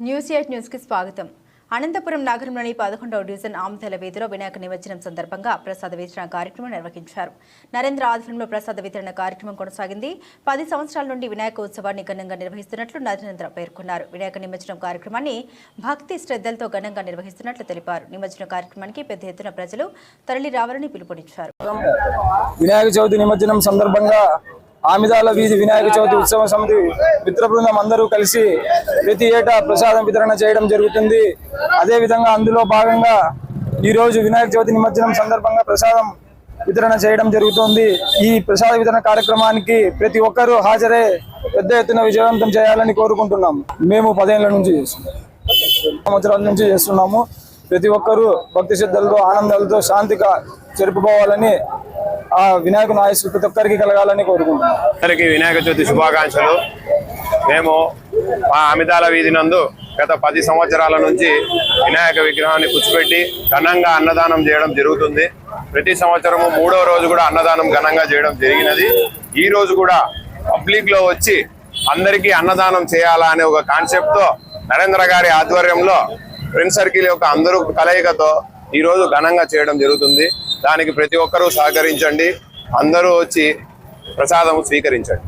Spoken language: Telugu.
న్యూస్ ఎయిట్ న్యూస్కి స్వాగతం. అనంతపురం నగరంలోని పదకొండవ డివిజన్ ఆమతల వీధిలో వినాయక నిమజ్జనం సందర్భంగా ప్రసాద వితరణ కార్యక్రమం నిర్వహించారు. నరేంద్ర ఆధ్వర్యంలో ప్రసాద వితరణ కార్యక్రమం కొనసాగింది. పది సంవత్సరాల నుండి వినాయక ఉత్సవాన్ని ఘనంగా నిర్వహిస్తున్నట్లు నరేంద్ర పేర్కొన్నారు. వినాయక నిమజ్జనం కార్యక్రమాన్ని భక్తి శ్రద్ధలతో ఘనంగా నిర్వహిస్తున్నట్లు తెలిపారు. నిమజ్జనం కార్యక్రమానికి పెద్ద ఎత్తున ప్రజలు తరలి రావాలని పిలుపునిచ్చారు. వినాయక చవితి నిమజ్జనం సందర్భంగా ఆమిదాల వీధి వినాయక చవితి ఉత్సవ సమితి మిత్ర బృందం అందరూ కలిసి ప్రతి ఏటా ప్రసాదం వితరణ చేయడం జరుగుతుంది. అదే విధంగా అందులో భాగంగా ఈరోజు వినాయక చవితి నిమజ్జనం సందర్భంగా ప్రసాదం వితరణ చేయడం జరుగుతోంది. ఈ ప్రసాద వితరణ కార్యక్రమానికి ప్రతి ఒక్కరూ హాజరై పెద్ద ఎత్తున విజయవంతం చేయాలని కోరుకుంటున్నాం మేము పదేళ్ళ నుంచి చేస్తున్నాం సంవత్సరాల నుంచి చేస్తున్నాము. ప్రతి ఒక్కరూ భక్తి శ్రద్ధలతో ఆనందాలతో శాంతిగా జరుపుకోవాలని ఆ వినాయకుని ఆయుష్ ప్రతి ఒక్కరికి కలగాలని కోరుకుంటున్నాం. అందరికీ వినాయక చవితి శుభాకాంక్షలు. మేము మా అమితాల వీధి నందు గత పది సంవత్సరాల నుంచి వినాయక విగ్రహాన్ని కూర్చోబెట్టి ఘనంగా అన్నదానం చేయడం జరుగుతుంది. ప్రతి సంవత్సరము మూడో రోజు కూడా అన్నదానం ఘనంగా చేయడం జరిగినది. ఈ రోజు కూడా పబ్లిక్లో వచ్చి అందరికీ అన్నదానం చేయాలా అనే ఒక కాన్సెప్ట్తో నరేంద్ర గారి ఆధ్వర్యంలో ఫ్రెండ్ సర్కిల్ యొక్క అందరూ కలయికతో ఈ రోజు ఘనంగా చేయడం జరుగుతుంది. దానికి ప్రతి ఒక్కరూ సహకరించండి. అందరూ వచ్చి ప్రసాదం స్వీకరించండి.